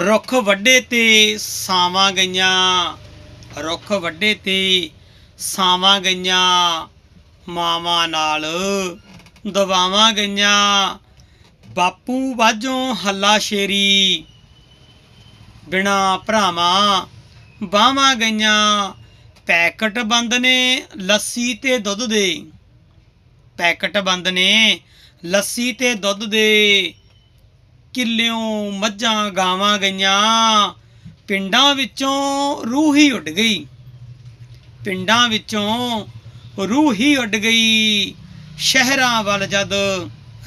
ਰੁੱਖ ਵੱਡੇ ਤੇ ਸਾਵਾਂ ਗਈਆਂ, ਰੁੱਖ ਵੱਡੇ ਤੇ ਸਾਵਾਂ ਗਈਆਂ, ਮਾਵਾਂ ਨਾਲ ਦਵਾਵਾਂ ਗਈਆਂ। ਬਾਪੂ ਬਾਝੋਂ ਹੱਲਾ ਸ਼ੇਰੀ, ਬਿਨਾ ਭਰਾਵਾਂ ਬਾਵਾਂ ਗਈਆਂ। ਪੈਕਟ ਬੰਦ ਨੇ ਲੱਸੀ ਤੇ ਦੁੱਧ ਦੇ, ਪੈਕਟ ਬੰਦ ਨੇ ਲੱਸੀ ਤੇ ਦੁੱਧ ਦੇ। ਕਿੱਲਿਓਂ ਮੱਝਾਂ ਗਾਵਾਂ ਗਈਆਂ। ਪਿੰਡਾਂ ਵਿੱਚੋਂ ਰੂਹ ਹੀ ਉੱਡ ਗਈ। ਪਿੰਡਾਂ ਵਿੱਚੋਂ ਰੂਹ ਹੀ ਉੱਡ ਗਈ। ਸ਼ਹਿਰਾਂ ਵੱਲ ਜਦ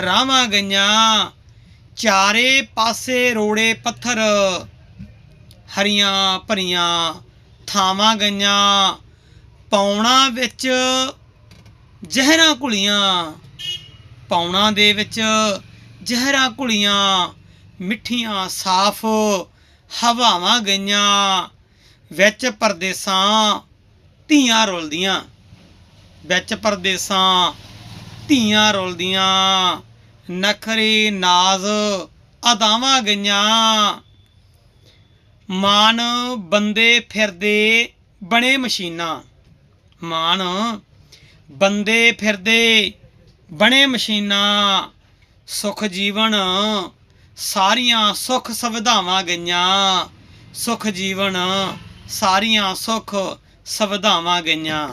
ਰਾਵਾਂ ਗਈਆਂ, ਚਾਰੇ ਪਾਸੇ ਰੋੜੇ ਪੱਥਰ, ਹਰੀਆਂ ਭਰੀਆਂ ਥਾਵਾਂ ਗਈਆਂ। ਪੌਣਾ ਵਿੱਚ ਜ਼ਹਿਰਾਂ ਘੁਲੀਆਂ। ਪੌਣਾ ਦੇ ਵਿੱਚ ਜ਼ਹਿਰਾਂ ਘੁਲੀਆਂ, ਮਿੱਠੀਆਂ ਸਾਫ਼, ਹਵਾਵਾਂ ਗਈਆਂ, ਵਿੱਚ ਪਰਦੇਸਾਂ ਧੀਆਂ ਰੁਲਦੀਆਂ। ਵਿੱਚ ਪਰਦੇਸਾਂ ਧੀਆਂ ਰੁਲਦੀਆਂ, ਨਖਰੇ, ਨਾਜ਼, ਅਦਾਵਾਂ ਗਈਆਂ। ਮਾਨ ਬੰਦੇ ਫਿਰਦੇ ਬਣੇ ਮਸ਼ੀਨਾਂ। ਮਾਨ ਬੰਦੇ ਫਿਰਦੇ ਬਣੇ ਮਸ਼ੀਨਾਂ। ਸੁਖ ਜੀਵਨ ਸਾਰੀਆਂ ਸੁਖ ਸੁਵਿਧਾਵਾਂ ਗਈਆਂ। ਸੁਖ ਜੀਵਨ ਸਾਰੀਆਂ ਸੁਖ ਸੁਵਿਧਾਵਾਂ ਗਈਆਂ।